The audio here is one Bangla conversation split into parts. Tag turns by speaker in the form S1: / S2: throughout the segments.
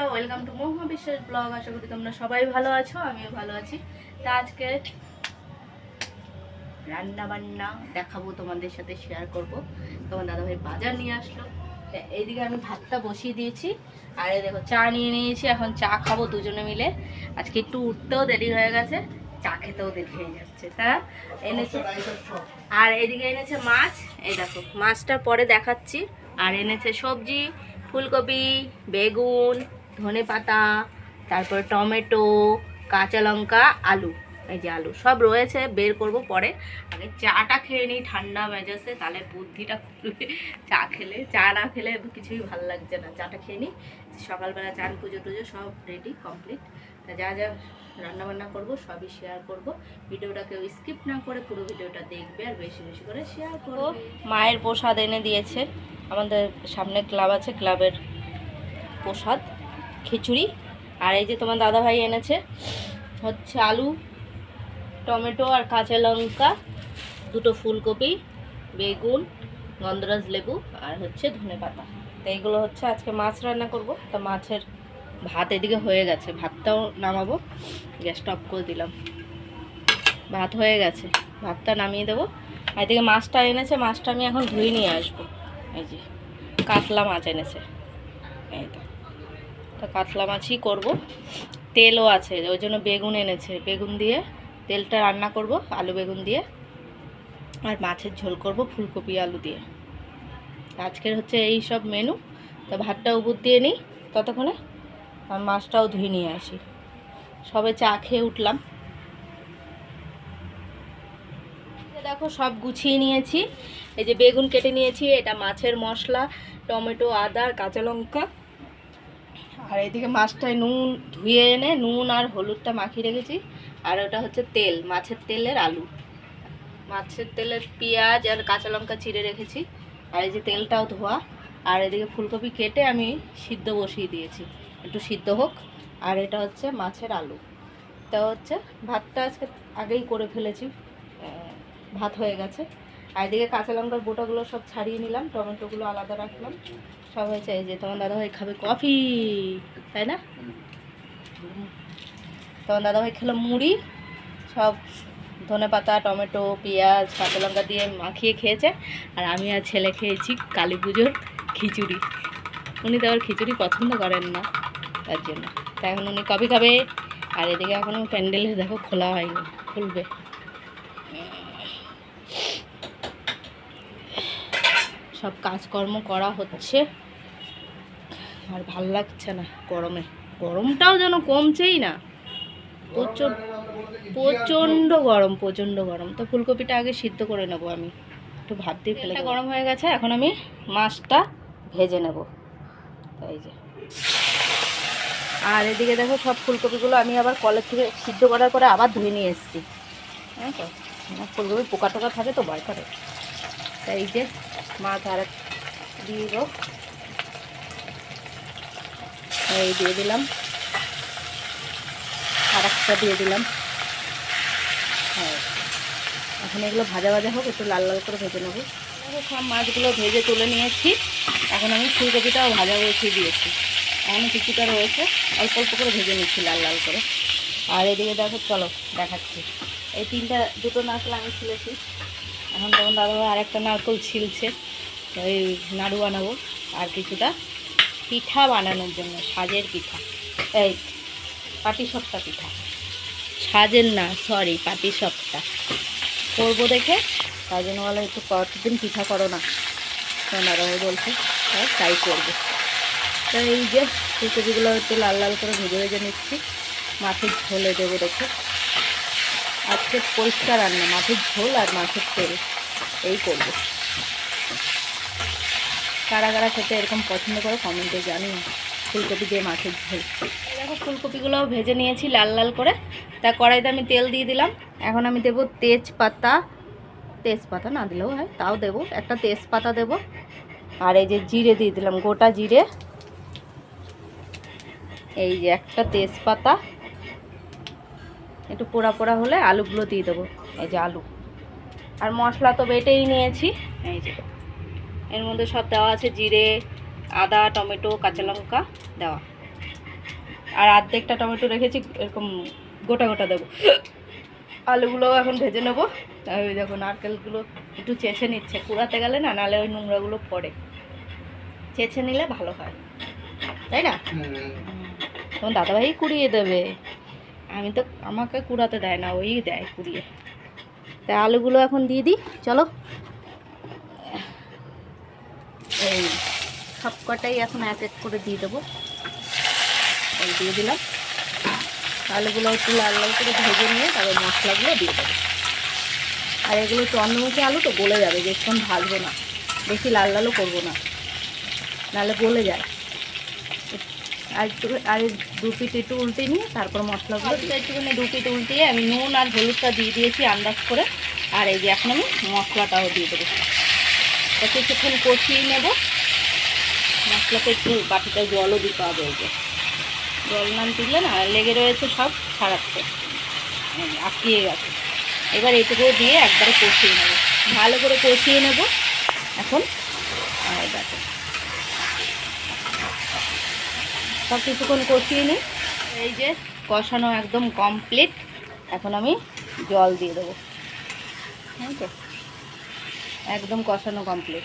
S1: বন্ধুরা ওয়েলকাম টু মহুমা বিশ্বাস ব্লগ আশা করি তোমরা সবাই ভালো আছো আমিও ভালো আছি। তা আজকে রান্না বান্না দেখাবো তোমাদের সাথে শেয়ার করব। তোমার দাদাভাই বাজার নিয়ে আসলো। এইদিকে আমি ভাতটা বসিয়ে দিয়েছি। আর এই দেখো চা নিয়ে নিয়েছি। এখন চা খাব দুজনে মিলে। আজকে একটু উঠতেও দেরি হয়ে গেছে। চা খেতেও দেরি হয়ে যাচ্ছে। তা এনেছে আর এদিকে এনেছে মাছ। এই দেখো মাছটা পরে দেখাচ্ছি। আর এনেছে সবজি ফুলকপি বেগুন ধনে পাতা তারপর টমেটো কাঁচা লঙ্কা আলু, এই যে আলু সব রয়েছে, বের করব পরে। আগে চাটা খেয়ে নিই, ঠান্ডা মেজাজে, তাহলে বুদ্ধিটা খুলবে। চা খেলে, চা না খেলে কিছুই ভালো লাগছে না। চাটা খেয়ে নিই, সকালবেলা চান, পুজো টুজো সব রেডি কমপ্লিট তা যা যা রান্নাবান্না করব, সবই শেয়ার করব। ভিডিওটা কেউ স্কিপ না করে পুরো ভিডিওটা দেখবে আর বেশি বেশি করে শেয়ার করব। মায়ের প্রসাদ এনে দিয়েছে। আমাদের সামনে ক্লাব আছে ক্লাবের প্রসাদ। খিচুড়ি। আর এই যে তোমার দাদাভাই এনেছে, হচ্ছে আলু, টমেটো আর কাঁচা লঙ্কা, দুটো ফুলকপি, বেগুন, গন্ধরাজ লেবু আর হচ্ছে ধনে পাতা। তো এইগুলো হচ্ছে আজকে মাছ রান্না করব। তা মাছের ভাত এদিকে হয়ে গেছে, ভাতটাও নামাবো গ্যাসটা অফ করে দিলাম। ভাত হয়ে গেছে, ভাতটা নামিয়ে দেবো। আর এদিকে মাছটা এনেছে, মাছটা আমি এখন ধুয়ে নিয়ে আসব। এই যে কাতলা মাছ এনেছে। এই তো। তো কাতলা মাছই করব। তেলও আছে, ওই জন্য বেগুন এনেছে। বেগুন দিয়ে তেলটা রান্না করব, আলু বেগুন দিয়ে। আর মাছের ঝোল করব ফুলকপি, আলু দিয়ে। আজকের হচ্ছে এই সব মেনু তো ভাতটা উপর দিয়ে নিই, ততক্ষণে আর মাছটাও ধুয়ে নিয়ে আসি। সবে চা খেয়ে উঠলাম। দেখো সব গুছিয়ে নিয়েছি। এই যে বেগুন কেটে নিয়েছি, এটা মাছের মশলা, টমেটো, আদা, কাঁচা লঙ্কা। আর এদিকে মাছটায় নুন ধুয়ে এনে নুন আর হলুদটা মাখিয়ে রেখেছি। আর ওটা হচ্ছে তেল, মাছের তেলের আলু। মাছের তেলের পেঁয়াজ আর কাঁচা লঙ্কা চিড়ে রেখেছি। আর এই যে তেলটাও ধোয়া। আর এদিকে ফুলকপি কেটে আমি সিদ্ধ বসিয়ে দিয়েছি। একটু সিদ্ধ হোক। আর এটা হচ্ছে মাছের আলু। তা হচ্ছে ভাতটা আজকে আগেই করে ফেলেছি। ভাত হয়ে গেছে। আর এদিকে কাঁচা লঙ্কার বোটাগুলো সব ছাড়িয়ে নিলাম। টমেটোগুলো আলাদা রাখলাম। সব হয়েছে, এই যে তোমার দাদাভাই খাবে কফি, তাই না? তোমার দাদাভাই খেলো মুড়ি, সব ধনে পাতা, টমেটো, পেঁয়াজ, কাঁচা লঙ্কা দিয়ে মাখিয়ে খেয়েছে। আর আমি আর ছেলে খেয়েছি কালী পুজোর খিচুড়ি। উনি তো আবার খিচুড়ি পছন্দ করেন না, তার জন্য। তাই এখন উনি কফি খাবে? আর এদিকে এখনও প্যান্ডেলে দেখো খোলা হয়নি, খুলবে। সব কাজকর্ম করা হচ্ছে। আর ভালো লাগছে না গরমে। গরমটাও যেন কমছেই না। প্রচুর প্রচণ্ড গরম প্রচণ্ড গরম। তো ফুলকপিটা আগে সিদ্ধ করে নেব আমি। একটু ভাত দিয়ে ফেলে গরম হয়ে গেছে এখন আমি মাছটা ভেজে নেব। এই যে। আর এদিকে দেখো সব ফুলকপিগুলো আমি আবার কলের থেকে সিদ্ধ করার পরে আবার ধুয়ে নিয়ে এসেছি। হ্যাঁ তো ফুলকপি পোকা টোকা থাকে তো বার করে। তাই যে মাছ আর দিয়ে দেবো এই দিয়ে দিলাম। আর একটা দিয়ে দিলাম। হ্যাঁ। এখন এগুলো ভাজা ভাজা হোক, একটু লাল লাল করে ভেজে নেব। সব মাছগুলো ভেজে তুলে নিয়েছি। এখন আমি ফুলকপিটাও ভাজা বসিয়ে দিয়েছি। এখনও কিছুটা রয়েছে। অল্প অল্প করে ভেজে নিচ্ছি লাল লাল করে। আর এদিকে দেখো, চলো দেখাচ্ছি। এই তিনটা, দুটো নারকেল আমি ছিলেছি এখন তখন দাদা আরেকটা নারকেল ছিলছে, ওই নাড়ু বানাবো, আর কিছুটা পিঠা বানানোর জন্য, সাজের পিঠা। এই পাটি সপ্তা পিঠা। সাজের না সরি পাটি সপ্তা করব দেখে, তাই জন্য বলে একটু কতদিন পিঠা করো না। দাদাভাই বলছে তাই তাই করব। তো এই যে ফুলকপিগুলো একটু লাল লাল করে ভেজে ভেজে নিচ্ছি। মাছের ঝোলে দেবো দেখে। আজকে পরিষ্কার রান্না, মাছের ঝোল আর মাছের তেল। এই করব। কারা কারা খেতে এরকম পছন্দ করে কমেন্টে জানি ফুলকপি দিয়ে মাছের ঝোল। দেখো, ফুলকপিগুলোও ভেজে নিয়েছি লাল লাল করে। তা কড়াইতে আমি তেল দিয়ে দিলাম। এখন আমি দেবো তেজপাতা। তেজপাতা না দিলেও হয়, তাও দেবো। একটা তেজপাতা দেবো। আর এই যে জিরে দিয়ে দিলাম, গোটা জিরে। এই যে একটা তেজপাতা। একটু পোড়া পোড়া হলে আলুগুলো দিয়ে দেবো এই যে আলু। আর মশলা তো বেটেই নিয়েছি এই যে। এর মধ্যে সব দেওয়া আছে জিরে আদা টমেটো কাঁচা লঙ্কা দেওয়া। আর অর্ধেকটা টমেটো রেখেছি এরকম গোটা গোটা দেবো। আলুগুলোও এখন ভেজে নেব। ওই দেখো নারকেলগুলো একটু চেঁচে নিচ্ছে। কুড়াতে গেলে না নাহলে ওই নোংরাগুলো পড়ে। চেঁচে নিলে ভালো হয়। তাই না? তোমার দাদাভাই কুড়িয়ে দেবে। আমি তো আমাকে কুড়াতে দেয় না, ওই দেয় কুড়িয়ে। তাই আলুগুলো এখন দিয়ে দিই, চলো। এই সব কটাই এখন এক এক করে দিয়ে দেবো। দিয়ে দিলাম। আলুগুলো একটু লাল লাল করে ভেজে নিয়ে তারপর মশলাগুলো দিয়ে দেবো। আর এগুলো চন্দ্রমুখী আলু তো গলে যাবে বেশিক্ষণ ভাজবো না। বেশি লাল লালও করব না। নাহলে গলে যায়। আর একটু, আর দু পিট একটু উল্টে নিয়ে তারপর মশলাগুলো দিয়ে- একটুখানি দু পিট উল্টিয়ে আমি নুন আর হলুদটা দিয়ে দিয়েছি আন্দাজ করে। আর এই যে এখন আমি মশলাটাও দিয়ে দেবো। কিছুক্ষণ কষিয়ে নেব। মশলাতে একটু বাটিটায় জলও দিতে হবে এই যে। জল না দিলে না, লেগে রয়েছে সব, ছাড়াচ্ছে। আটকিয়ে গেছে। এবার এইটুকু দিয়ে একবারে কষিয়ে নেব। ভালো করে কষিয়ে নেব। এখন আর দেখো সব কিছুক্ষণ কষিয়ে নিই। এই যে কষানো একদম কমপ্লিট এখন আমি জল দিয়ে দেবো। একদম কষানো কমপ্লিট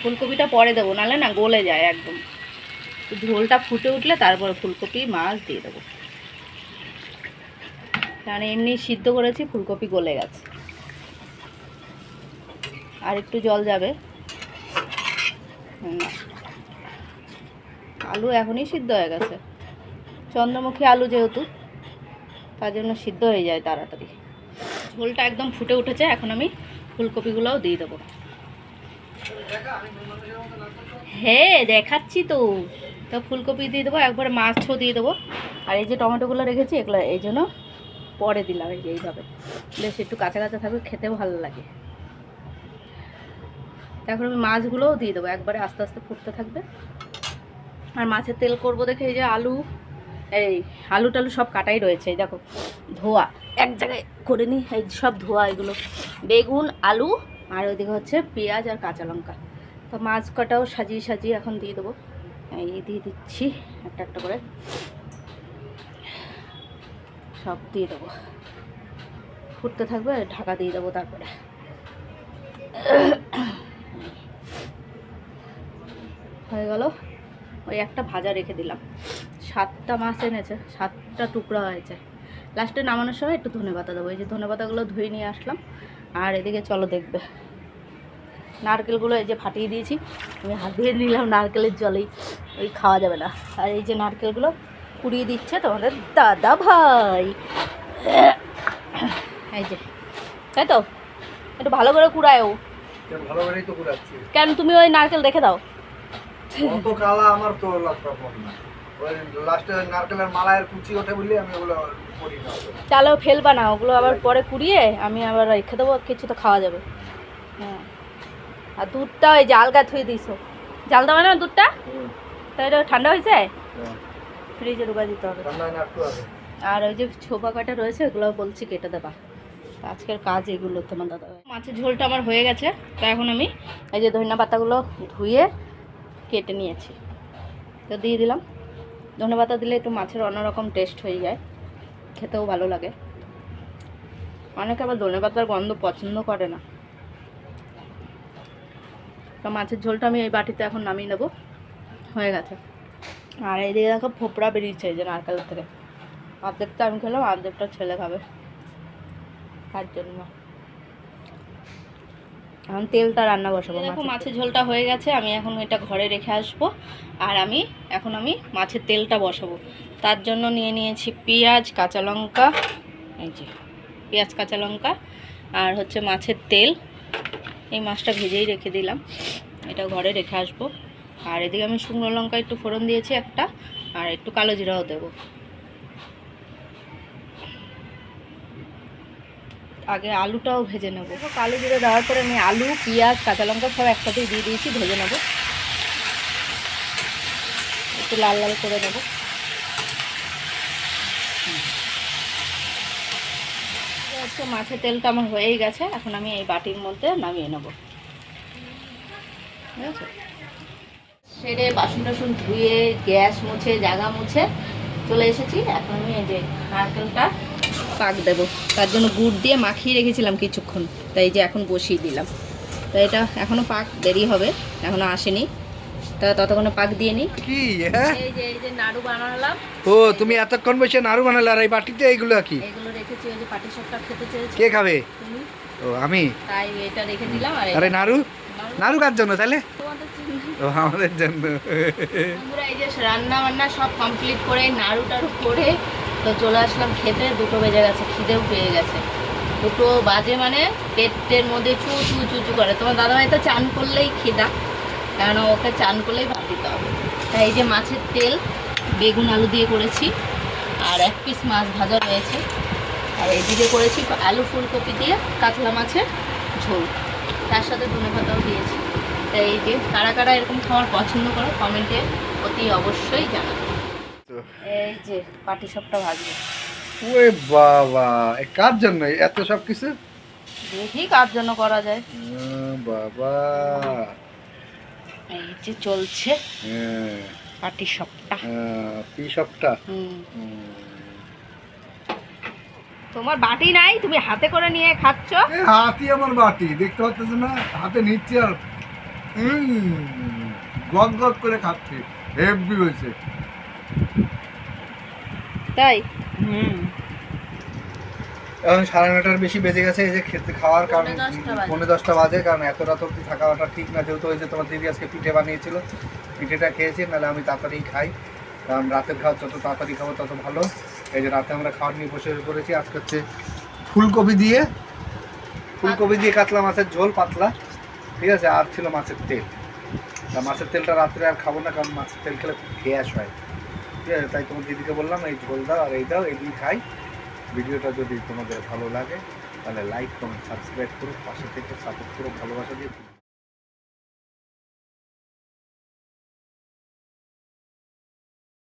S1: ফুলকপিটা পরে দেবো, নাহলে না গলে যায় একদম। ঝোলটা ফুটে উঠলে তারপরে ফুলকপি মাছ দিয়ে দেবো। কারণ এমনি সিদ্ধ করেছি, ফুলকপি গলে গেছে। আর একটু জল যাবে। হুম। আলু এখনই সিদ্ধ হয়ে গেছে। চন্দ্রমুখী আলু যেহেতু, তার জন্য সিদ্ধ হয়ে যায় তাড়াতাড়ি। ঝোলটা একদম ফুটে উঠেছে, এখন আমি ফুলকপিগুলোও দিয়ে দেবো। হ্যাঁ দেখাচ্ছি তো। তো ফুলকপি দিয়ে দেবো, একবার মাছও দিয়ে দেবো। আর এই যে টমেটোগুলো রেখেছি, এগুলো এই জন্য পরে দিলাম, এই যে এইভাবে। বেশ একটু কাঁচা কাঁচা থাকবে, খেতে ভালো লাগে। এখন আমি মাছগুলোও দিয়ে দেবো, একবারে আস্তে আস্তে ফুটতে থাকবে। আর মাছের তেল করব দেখে এই যে আলু, এই আলু টালু সব কাটাই রয়েছে, এই দেখো, ধোয়া, এক জায়গায় করে নিই এই সব ধোয়া এগুলো। বেগুন, আলু, আর ওইদিকে হচ্ছে পেঁয়াজ আর কাঁচা লঙ্কা। তো মাছ কটাও সাজিয়ে সাজিয়ে এখন দিয়ে দেবো। এই দিয়ে দিচ্ছি একটা একটা করে। সব দিয়ে দেবো। ফুটতে থাকবে ঢাকা দিয়ে দেবো তারপরে। হয়ে গেল। ওই একটা ভাজা রেখে দিলাম। সাতটা মাছ এনেছে সাতটা টুকরা হয়েছে। লাস্টে নামানোর সময় একটু ধনে পাতা দেবো। এই যে ধনে পাতাগুলো ধুয়ে নিয়ে আসলাম। আর এদিকে চলো দেখবে। নারকেলগুলো এই যে ফাটিয়ে দিয়েছি। আমি হাত দিয়ে নিলাম নারকেলের জলেই। ওই খাওয়া যাবে না। আর এই যে নারকেলগুলো কুড়িয়ে দিচ্ছে তোমাদের দাদা ভাই। এই যে তাই তো? একটু ভালো করে কুড়ায়ও। কেন তুমি ওই নারকেল রেখে দাও।
S2: অত কালা আমার তো না লাস্টে নারকেলের মালায়ের কুচি ওঠে বলে আমি ওগুলো করি না।
S1: চালো ফেলবা না ওগুলো আবার পরে কুড়িয়ে আমি আবার রেখে দেবো কিছু তো খাওয়া যাবে। হ্যাঁ। আর দুধটা ওই জাল গা থুয়ে দিছো। জাল দেওয়া না দুধটা? তাই এটা ঠান্ডা হয়েছে? ফ্রিজে ঢুকা দিতে হবে। আর ওই যে ছোপা কাটা রয়েছে ওগুলো বলছি কেটে দেবা। আজকের কাজ এগুলো তোমার দাদা। মাছের ঝোলটা আমার হয়ে গেছে তো এখন আমি এই যে ধনিয়া পাতাগুলো ধুয়ে কেটে নিয়েছি। তো দিয়ে দিলাম। ধনে পাতা দিলে একটু মাছের অন্যরকম টেস্ট হয়ে যায়। খেতেও ভালো লাগে। অনেকে আবার ধনে পাতার গন্ধ পছন্দ করে না। তো মাছের ঝোলটা আমি এই বাটিতে এখন নামিয়ে নেব। হয়ে গেছে। আর এই এইদিকে দেখো ফোপড়া বেরিয়েছে এই যে নারকেলের থেকে। অর্ধেকটা আমি খেলাম, অর্ধেকটা ছেলে খাবে। তার জন্য। এখন তেলটা রান্না বসাবো দেখো মাছের ঝোলটা হয়ে গেছে আমি এখন এটা ঘরে রেখে আসব। আর আমি এখন আমি মাছের তেলটা বসাবো। তার জন্য নিয়ে নিয়েছি পেঁয়াজ কাঁচা লঙ্কা এই যে পেঁয়াজ কাঁচা লঙ্কা আর হচ্ছে মাছের তেল। এই মাছটা ভেজেই রেখে দিলাম। এটা ঘরে রেখে আসব। আর এদিকে আমি শুকনো লঙ্কা একটু ফোড়ন দিয়েছি একটা আর একটু কালো জিরাও দেবো। আগে আলুটাও ভেজে নেব। কালো জিরে দেওয়ার পরে আমি আলু, পেঁয়াজ, কাঁচা লঙ্কা সব একসাথেই দিয়ে দিয়েছি, ভেজে নেব। একটু লাল লাল করে নেব। হচ্ছে মাছের তেলটা আমার হয়েই গেছে, এখন আমি এই বাটির মধ্যে নামিয়ে নেব। সেরে বাসন টাসন ধুয়ে, গ্যাস মুছে জায়গা মুছে চলে এসেছি। এখন আমি এই যে নারকেলটা পাক দেব। তার জন্য গুড় দিয়ে মাখিয়ে রেখেছিলাম কিছুক্ষণ। তাই যে এখন বসিয়ে দিলাম। তাই এটা এখনও পাক দেরি হবে। এখনও আসেনি। তা ততক্ষণে পাক দিয়ে নিই
S2: কি
S1: এই যে এই যে নাড়ু বানালাম।
S2: ও তুমি এতক্ষণ বসে নাড়ু বানালে আর এই বাটিতে এইগুলো কি?
S1: এগুলো রেখেছি ওই যে পাটি সবটা খেতে চেয়েছি।
S2: কে খাবে?
S1: তুমি?
S2: ও আমি?
S1: তাই এটা রেখে দিলাম আর
S2: আরে নাড়ু?
S1: নাড়ু?
S2: কার জন্য তাহলে? ও আমাদের জন্য।
S1: বন্ধুরা এই যে রান্না বান্না সব কমপ্লিট করে নাড়ু টাড়ু করে তো চলে আসলাম খেতে দুটো বেজে গেছে, খিদেও পেয়ে গেছে। দুটো বাজে মানে পেটের মধ্যে চু চু চু চু করে। তোমার দাদাভাই তো চান করলেই খিদা কারণ ওকে চান করলেই ভাত দিতে হবে। তাই এই যে মাছের তেল, বেগুন, আলু দিয়ে করেছি, আর এক পিস মাছ ভাজা রয়েছে। আর এদিকে করেছি আলু ফুলকপি দিয়ে কাতলা মাছের ঝোল। তার সাথে ধনে পাতাও দিয়েছি। তাই এই যে কারা কারা এরকম খাবার পছন্দ করো, কমেন্টে অতি অবশ্যই জানাবে। এই যে পাটি সবটা ভাজবে।
S2: ওই বাবা কার জন্য? এত সব কিছু?
S1: দেখি কার জন্য করা যায়।
S2: বাবা।
S1: এই যে চলছে
S2: হ্যাঁ,
S1: পাটি সবটা
S2: সবটা।
S1: তোমার বাটি নাই? তুমি হাতে করে নিয়ে খাচ্ছ?
S2: হাতি আমার বাটি দেখতে পাচ্ছ না? হাতে নিচ্ছি আর গদ গদ করে খাচ্ছি হেভি হয়েছে।
S1: তাই?
S2: এখন সাড়ে নটার বেশি বেজে গেছে এই যে খেতে খাওয়ার কারণ পৌনে দশটা বাজে। কারণ এত রাত অব্দি থাকাটা ঠিক না। যেহেতু ওই যে তোমার দিদি আজকে পিঠে বানিয়েছিল পিঠেটা খেয়েছি নাহলে আমি তাড়াতাড়ি খাই। কারণ রাতের খাওয়া যত তাড়াতাড়ি খাব তত ভালো। এই যে রাতে আমরা খাওয়ার নিয়ে বসে পড়েছি আজকে হচ্ছে ফুলকপি দিয়ে ফুলকপি দিয়ে কাতলা মাছের ঝোল পাতলা ঠিক আছে? আর ছিল মাছের তেল। তা মাছের তেলটা রাত্রে আর খাব না কারণ মাছের তেল খেলে খুব গ্যাস হয়। ঠিক আছে তাই তোমার দিদিকে বললাম, এই ঝোল দাও আর এই দাও এগুলি খাই। ভিডিওটা যদি তোমাদের ভালো লাগে, তাহলে লাইক কমেন্ট সাবস্ক্রাইব করো পাশে থেকে সাপোর্ট করো ভালোবাসা দিয়ে